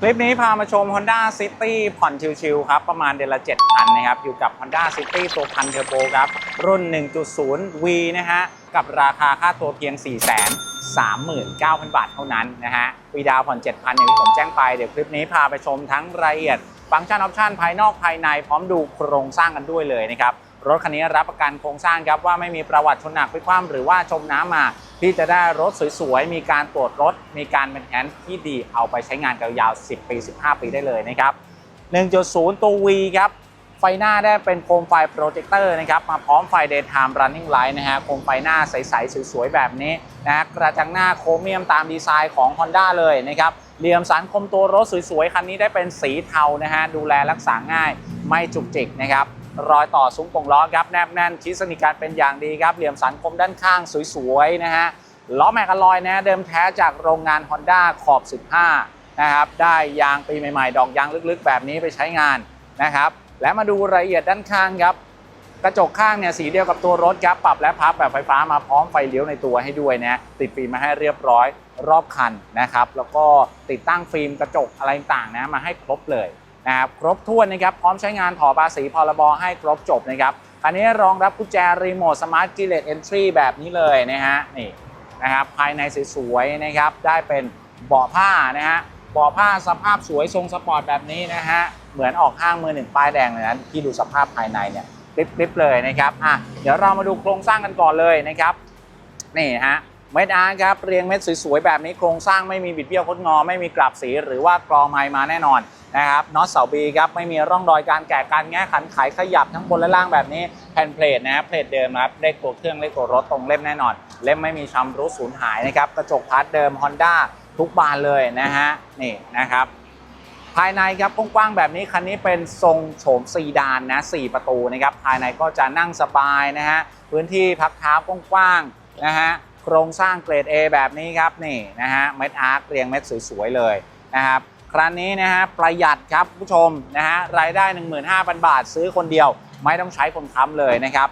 คลิปนี้พามาชม Honda City ผ่อนชิวๆครับ ประมาณเดือนละ 7,000 นะครับ อยู่กับ Honda City ตัวพันเทอร์โบครับ รุ่น 1.0 V นะฮะ กับราคาค่าตัวเพียง 439,000 บาทเท่านั้นนะฮะวีดาวผ่อน 7,000 อย่างที่ผมแจ้งไป เดี๋ยวคลิปนี้พาไปชมทั้งรายละเอียด ฟังก์ชันออปชันภายนอกภายในพร้อมดูโครงสร้างกันด้วยเลยนะครับ รถคันนี้รับประกันโครงสร้างครับว่าไม่มีประวัติชนหนักพลิกคว่ำหรือว่าจมน้ำมา ที่จะได้รถสวยๆมีการตรวจรถ มีการเป็นแอนที่ดีเอาไปใช้งานยาวๆ 10 ปี 15 ปีได้เลยนะครับ 1.0 ตัว V ครับ ไฟหน้าได้เป็นโคมไฟโปรเจคเตอร์นะครับ มาพร้อมไฟ Daytime Running Light นะฮะ โคมไฟหน้าใสๆ สวยๆ แบบนี้นะฮะกระจังหน้าโครเมียมตามดีไซน์ของ Honda เลยนะครับ เหลี่ยมสันคมตัวรถสวยๆ คันนี้ได้เป็นสีเทานะฮะ ดูแลรักษาง่าย ไม่จุกจิกนะครับรอยต่อซุ้มปงล้อครับแนบแน่นชิดสนิทกันเป็นอย่างดีครับ เหลี่ยมสันคมด้านข้างสวยๆนะฮะ ล้อแม็กอลลอยนะเดิมแท้จากโรงงาน Honda ขอบ 15 นะครับได้ยางปีใหม่ๆ ดอกยางลึกๆ แบบนี้ไปใช้งานนะครับ และมาดูรายละเอียดด้านข้างครับ กระจกข้างเนี่ยสีเดียวกับตัวรถครับปรับและพับแบบไฟฟ้ามาพร้อมไฟเลี้ยวในตัวให้ด้วยนะติดฟิล์มมาให้เรียบร้อยรอบคันนะครับ แล้วก็ติดตั้งฟิล์มกระจกอะไรต่างๆนะมาให้ครบเลยนะครับครบถ้วนนะครับพร้อมใช้งานถอภาษีพรบให้ครบจบนะครับอันนี้รองรับกุญแจรีโมทสมาร์ทกิเลตเอนทรีแบบนี้เลยนะฮะนี่ นะครับภายในสวยๆนะครับได้เป็นเบาะผ้านะฮะเบาะผ้าสภาพสวยทรงสปอร์ตแบบนี้นะฮะเหมือนออกห้างมือหนึ่งป้ายแดงเลยนะที่ดูสภาพภายในเนี่ยคลิปๆเลยนะครับอะเดี๋ยวเรามาดูโครงสร้างกันก่อนเลยนะครับนี่ฮะ เม็ดอาร์ตครับเรียงเม็ดสวยๆแบบนี้โครงสร้างไม่มีบิดเบี้ยวคดงอ ไม่มีกลับสีหรือว่ากรอไม้มาแน่นอนนะครับน็อตเสาบีครับไม่มีร่องรอยการแกะการแงะขันไขขยับทั้งบนและล่างแบบนี้แผ่นเพลทนะเพลทเดิมครับเลขตัวเครื่องเลขตัวรถตรงเล่มแน่นอน เล่มไม่มีชำรุดสูญหายนะครับกระจกพาร์ทเดิม Honda ทุกบานเลยนะฮะนี่นะครับภายในครับกว้างๆแบบนี้คันนี้เป็นทรงโฉมซีดานนะ4ประตูนะครับภายในก็จะนั่งสบายนะฮะพื้นที่พักเท้ากว้างๆนะฮะ โครงสร้างเกรด A แบบนี้ครับนี่นะฮะเม็ดอาร์คเรียงเม็ดสวยๆเลยนะครับครั้นี้นะฮะประหยัดครับผู้ชมนะฮะรายได้ 15,000 บาทซื้อคนเดียว ไม่ต้องใช้คนค้ำเลยนะครับ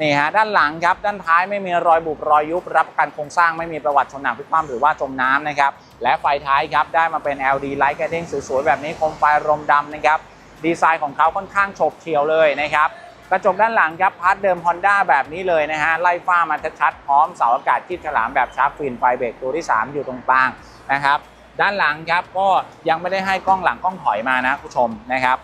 นี่ฮะด้านหลังครับด้านท้ายไม่มีรอยบุบรอยยุบรับประกันโครงสร้างไม่มีประวัติชนหนักพลิกคว่ำหรือว่าจมน้ำนะครับและไฟท้ายครับได้มาเป็น LED ไลท์กระเด้งสวยๆแบบนี้โคมไฟรมดำนะครับดีไซน์ของเขาค่อนข้างโฉบเฉียวเลยนะครับ กระจกด้านหลังครับพาร์ทเดิม Honda แบบนี้เลยนะฮะไล่ฟ้ามาชัดๆพร้อมเสาอากาศที่ฉลามแบบชาร์ปฟินไฟเบรกตัวที่ 3 อยู่ตรงกลางนะครับด้านหลังครับก็ยังไม่ได้ให้กล้องหลังกล้องถอยมานะผู้ชมนะครับ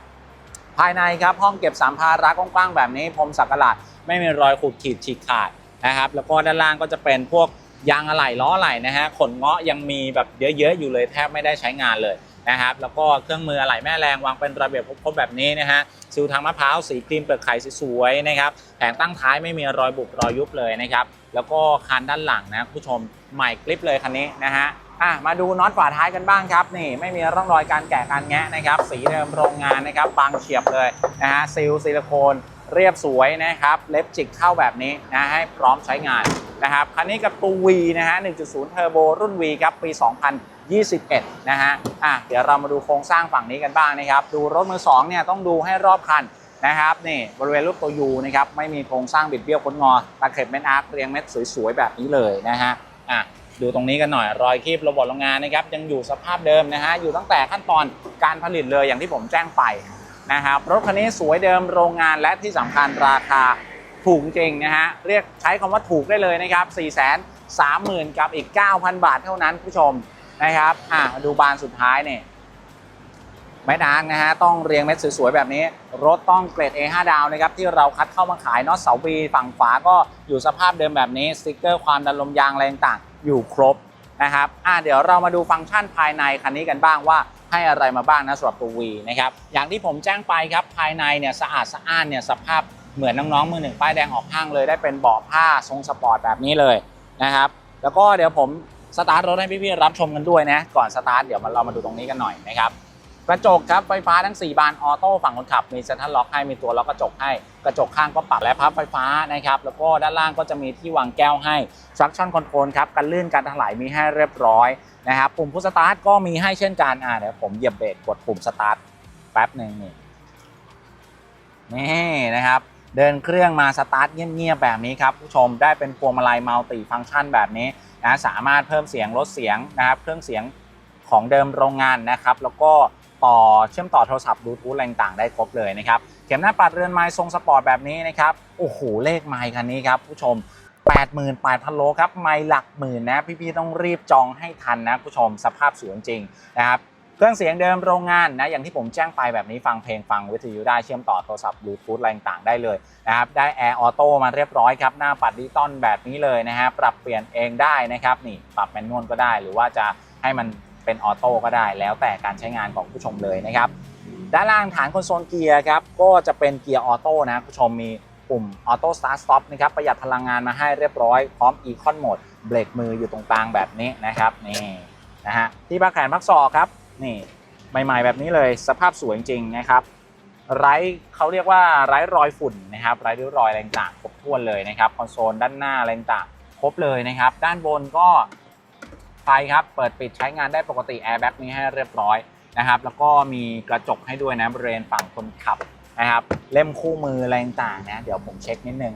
ภายในครับห้องเก็บสัมภาระกว้างๆแบบนี้พรมสักหลาดไม่มีรอยขูดขีดฉีกขาดนะครับแล้วก็ด้านล่างก็จะเป็นพวกยางอะไหล่ล้ออะไหล่นะฮะขนเงาะยังมีแบบเยอะๆอยู่เลยแทบไม่ได้ใช้งานเลย นะครับ แล้วก็เครื่องมืออะไหล่แม่แรงวางเป็นระเบียบครบแบบนี้นะฮะซิลทางมะพร้าวสีครีมเปลือกไข่สวยๆนะครับแผงตั้งท้ายไม่มีรอยบุบรอยยุบเลยนะครับแล้วก็คันด้านหลังนะผู้ชมใหม่กริปเลยคันนี้นะฮะอะมาดูน็อตฝาท้ายกันบ้างครับนี่ไม่มีร่องรอยการแกะการแงะนะครับ สีเดิมโรงงานนะครับบางเฉียบเลยนะฮะซีลซิลิโคนเรียบสวยนะครับ เล็บจิกเข้าแบบนี้นะให้พร้อมใช้งานนะครับคันนี้กับตัว V นะฮะ1.0 เทอร์โบรุ่น V ครับปี 2000 2021 นะฮะอะเดี๋ยวเรามาดูโครงสร้างฝั่งนี้กันบ้างนะครับ ดูรถมือ2เนี่ยต้องดูให้รอบคันนะครับนี่บริเวณรูปตัว U นะครับไม่มีโครงสร้างบิดเบี้ยวค้นงอตะเข็บเม็ดอาร์คเรียงเม็ดสวยๆแบบนี้เลยนะฮะอะดูตรงนี้กันหน่อยรอยคีบระบบโรงงานนะครับยังอยู่สภาพเดิมนะฮะอยู่ตั้งแต่ขั้นตอนการผลิตเลยอย่างที่ผมแจ้งไปนะครับรถคันนี้สวยเดิมโรงงานและที่สำคัญราคาถูกจริงนะฮะเรียกใช้คำว่าถูกได้เลยนะครับ4 3 0 0 0 0กับอีก 9,000 บาทเท่านั้นผู้ชม นะครับอะมาดูบานสุดท้ายเนี่ยไม้ดางนะฮะต้องเรียงเม็ดสวยๆแบบนี้ รถต้องเกรด A5 ดาวนะครับที่เราคัดเข้ามาขายน็อตเสาบีฝั่งฝาก็อยู่สภาพเดิมแบบนี้สติกเกอร์ความดันลมยางอะไรต่างๆอยู่ครบนะครับอะเดี๋ยวเรามาดูฟังก์ชันภายในคันนี้กันบ้างว่าให้อะไรมาบ้างนะสำหรับตัว V นะครับอย่างที่ผมแจ้งไปครับภายในเนี่ยสะอาดสะอ้านเนี่ยสภาพเหมือนน้องๆมือหนึ่งป้ายแดงออกห้างเลยได้เป็นเบาะผ้าทรงสปอร์ตแบบนี้เลยนะครับแล้วก็เดี๋ยวผม สตาร์ทรถให้พี่ๆรับชมกันด้วยนะ ก่อนสตาร์ทเดี๋ยวมาเรามาดูตรงนี้กันหน่อยนะครับกระจกครับไฟฟ้าทั้ง 4 บานออโต้ฝั่งคนขับ มีเซ็นทรัลล็อกให้มีตัวล็อกกระจกให้ กระจกข้างก็ปรับและพับไฟฟ้านะครับ แล้วก็ด้านล่างก็จะมีที่วางแก้วให้ traction control ครับกันลื่นการถลายมีให้เรียบร้อยนะครับปุ่มพุชสตาร์ทก็มีให้เช่นกันอ่าเดี๋ยวผมเหยียบเบรกกดปุ่มสตาร์ทแป๊บหนึ่งนี่นี่นะครับ เดินเครื่องมาสตาร์ทเงียบๆแบบนี้ครับผู้ชมได้เป็นพวงมาลัยมัลติฟังก์ชันแบบนี้นะสามารถเพิ่มเสียงลดเสียงนะครับเครื่องเสียงของเดิมโรงงานนะครับแล้วก็ต่อเชื่อมต่อโทรศัพท์บลูทูธอะไรต่างได้ครบเลยนะครับเข็มหน้าปัดเรือนไม้ทรงสปอร์ตแบบนี้นะครับโอ้โหเลขไม้คันนี้ครับผู้ชม88,000โลครับ ไม่หลักหมื่นนะ พี่ๆ ต้องรีบจองให้ทันนะ ผู้ชมสภาพสวยจริงนะครับ เครื่องเสียงเดิมโรงงานนะอย่างที่ผมแจ้งไปแบบนี้ฟังเพลงฟังวิทยุได้เชื่อมต่อโทรศัพท์บลูทูธอะไรต่างได้เลยนะครับได้แอร์ออโต้มาเรียบร้อยครับ หน้าปัดดิจิตอลแบบนี้เลยนะฮะปรับเปลี่ยนเองได้นะครับนี่ปรับแมนนวลก็ได้ หรือว่าจะให้มันเป็นออโต้ก็ได้ แล้วแต่การใช้งานของผู้ชมเลยนะครับด้านล่างฐานคอนโซลเกียร์ครับก็จะเป็นเกียร์ออโต้นะผู้ชมมีปุ่มออโต้สตาร์ทสต็อปนะครับประหยัดพลังงานมาให้เรียบร้อยพร้อมอีคอนโหมดเบรกมืออยู่ตรงกลางแบบนี้นะครับนี่นะฮะที่พักแขนพักศอกครับ นี่ใหม่ๆแบบนี้เลยสภาพสวยจริงนะครับไร้เขาเรียกว่าไร้รอยฝุ่นนะครับไร้ริ้วรอยอะไรต่างครบถ้วนเลยนะครับคอนโซลด้านหน้าอะไรต่างครบเลยนะครับ ด้านบนก็ไฟครับเปิดปิดใช้งานได้ปกติแอร์แบ็กนี้ให้เรียบร้อยนะครับ แล้วก็มีกระจกให้ด้วยนะบริเวณฝั่งคนขับนะครับ เล่มคู่มืออะไรต่างนะเดี๋ยวผมเช็คนิดนึง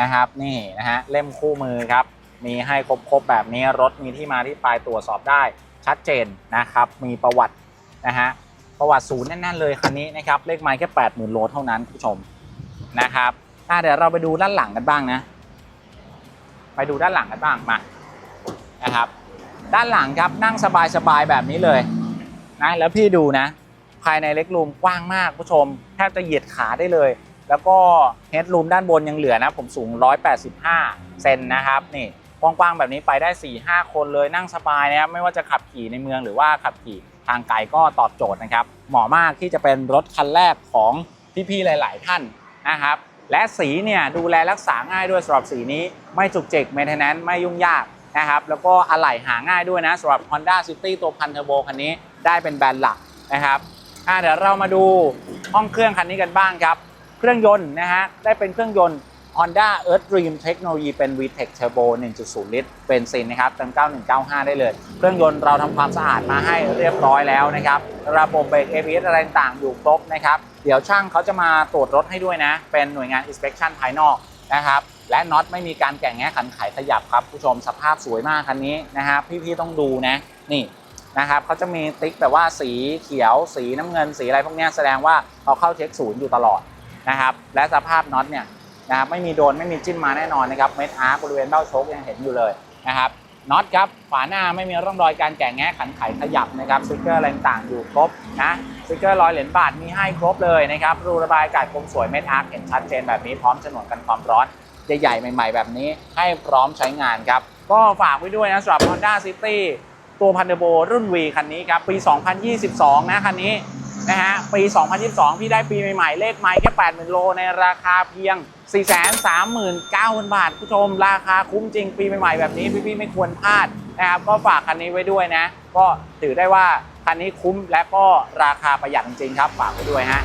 นะครับนี่นะฮะเล่มคู่มือครับมีให้ครบๆแบบนี้รถมีที่มาที่ไปตรวจสอบได้ ชัดเจนนะครับมีประวัตินะฮะประวัติศูนย์แน่นๆเลยคันนี้นะครับเลขไม้แค่8 0,000โลเท่านั้นคุณผู้ชมนะครับเดี๋ยวเราไปดูด้านหลังกันบ้างนะ ไปดูด้านหลังกันบ้างมานะครับ ด้านหลังครับนั่งสบายๆแบบนี้เลยนะแล้วพี่ดูนะ ภายในเล็กรูมกว้างมากคุณผู้ชมแทบจะเหยียดขาได้เลย แล้วก็เฮดรูมด้านบนยังเหลือนะ ผมสูง 185 เซนนะครับนี่ กว้างๆแบบนี้ไปได้4-5คนเลยนั่งสบายนะครับไม่ว่าจะขับขี่ในเมืองหรือว่าขับขี่ทางไกลก็ตอบโจทย์นะครับ เหมาะมากที่จะเป็นรถคันแรกของพี่ๆหลาย ๆ ท่านนะครับและสีเนี่ยดูแลรักษาง่ายด้วยสำหรับสีนี้ไม่จุกจิกเมนเทนแนนไม่ยุ่งยากนะครับแล้วก็อะไหล่หาง่ายด้วยนะสำหรับ Honda City ตัวพันเทอร์โบคันนี้ได้เป็นแบรนด์หลักนะครับเดี๋ยวเรามาดูห้องเครื่องคันนี้กันบ้างครับ เครื่องยนต์นะฮะได้เป็นเครื่องยนต์ Honda Earth Dream เทคโนโลยีเป็น VTEC Turbo 1.0 ลิตรเบนซินนะครับเติม9195 ได้เลย เครื่องยนต์เราทำความสะอาดมาให้เรียบร้อยแล้วนะครับ ระบบเบรก ABS อะไรต่างอยู่ครบนะครับ เดี๋ยวช่างเขาจะมาตรวจรถให้ด้วยนะ เป็นหน่วยงาน inspection ภายนอกนะครับ และน็อตไม่มีการแกะแงะขันไขขยับครับผู้ชมสภาพสวยมากคันนี้นะฮะพี่ๆต้องดูนะนี่นะครับเขาจะมีติ๊กแบบว่าสีเขียว สีน้ำเงินสีอะไรพวกนี้แสดงว่าเขาเข้าเช็คศูนย์อยู่ตลอดนะครับและสภาพน็อตเนี่ย นะครับไม่มีโดนไม่มีจิ้มมาแน่นอนนะครับเม็ดอาร์บริเวณเบ้าโชคยังเห็นอยู่เลยนะครับน็อตครับฝาหน้าไม่มีร่องรอยการแกะแงะขันไขขยับนะครับสติกเกอร์อะไรต่างอยู่ครบนะสติกเกอร์รอยเหรียญบาทมีให้ครบเลยนะครับรูระบายอากาศคมสวยเม็ดอาร์คเห็นชัดเจนแบบนี้พร้อมฉนวนกันความร้อนใหญ่ๆใหม่ ๆ แบบนี้ให้พร้อมใช้งานครับ ก็ฝากไว้ด้วยนะสำหรับ Honda City ตัวพันเดโบรุ่น V คันนี้ครับ ปี 2022 นะคันนี้ นะฮะปี 2022 พี่ได้ปีใหม่ ๆ เลขไม้แค่ 80,000 โลในราคาเพียง 439,000 บาทผู้ชม ราคาคุ้มจริงปีใหม่ ๆ แบบนี้พี่ๆไม่ควรพลาดนะครับก็ฝากคันนี้ไว้ด้วยนะ ก็ถือได้ว่าคันนี้คุ้มและก็ราคาประหยัดจริงครับฝากไว้ด้วยฮะ